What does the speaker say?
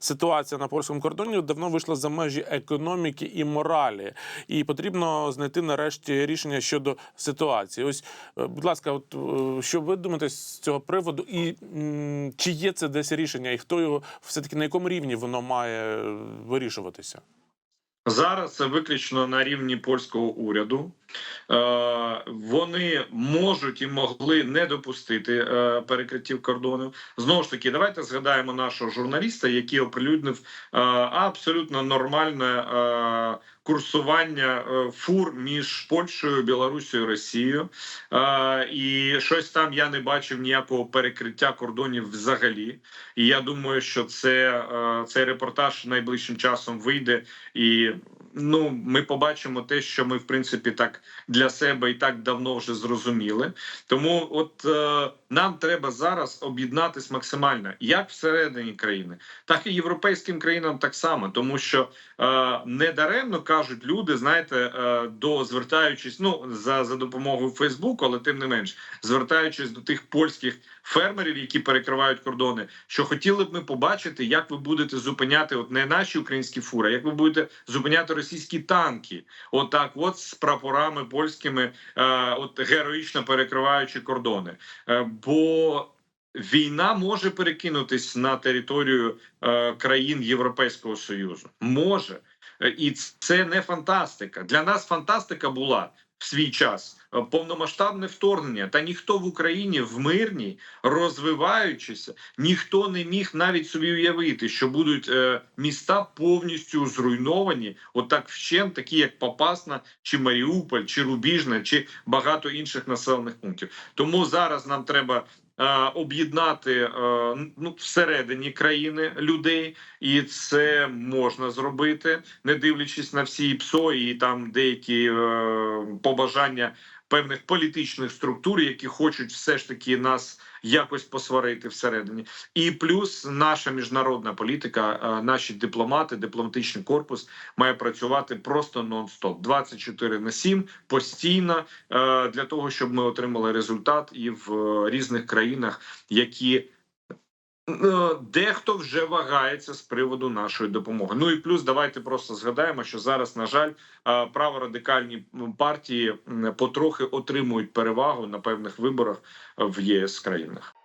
ситуація на польському кордоні давно вийшла за межі економіки і моралі, і потрібно знайти нарешті рішення щодо ситуації. Ось, е, будь ласка, от е, що ви думаєте з цього приводу, і чи є це десь рішення, і хто його все таки на якому рівні воно має е, вирішуватися? Зараз це виключно на рівні польського уряду. Е, вони можуть і могли не допустити е, перекриттів кордонів. Знову ж таки, давайте згадаємо нашого журналіста, який оприлюднив е, абсолютно нормальне курсування е, фур між Польщею, Білорусією, Росією. Е, і щось там я не бачив ніякого перекриття кордонів взагалі. І я думаю, що це е, цей репортаж найближчим часом вийде і. Ну, ми побачимо те, що ми в принципі так для себе і так давно вже зрозуміли. Тому, от е, нам треба зараз об'єднатись максимально, як всередині країни, так і європейським країнам так само, тому що е, недаремно кажуть люди, знаєте, е, до звертаючись ну за, за допомогою Фейсбуку, але тим не менш звертаючись до тих польських фермерів, які перекривають кордони, що хотіли б ми побачити, як ви будете зупиняти от не наші українські фури, як ви будете зупиняти російські танки, отак, от з прапорами польськими, е, от героїчно перекриваючи кордони. Е, бо війна може перекинутись на територію е, країн Європейського союзу. Може, Е, і це не фантастика. Для нас фантастика була в свій час е, повномасштабне вторгнення. Та ніхто в Україні в мирній, розвиваючися, ніхто не міг навіть собі уявити, що будуть е, міста повністю зруйновані, отак вщент, такі як Попасна, чи Маріуполь, чи Рубіжне, чи багато інших населених пунктів. Тому зараз нам треба. Е, Об'єднати е, ну всередині країни людей, і це можна зробити, не дивлячись на всі ПСО і там деякі е, побажання певних політичних структур, які хочуть все ж таки нас якось посварити всередині. І плюс наша міжнародна політика, е, наші дипломати, дипломатичний корпус має працювати просто нон-стоп 24 на 7, постійно е, для того, щоб ми отримали результат і в е, різних країнах, які Дехто вже вагається з приводу нашої допомоги. Ну і плюс давайте просто згадаємо, що зараз, на жаль, е, праворадикальні партії потрохи отримують перевагу на певних виборах в ЄС країнах.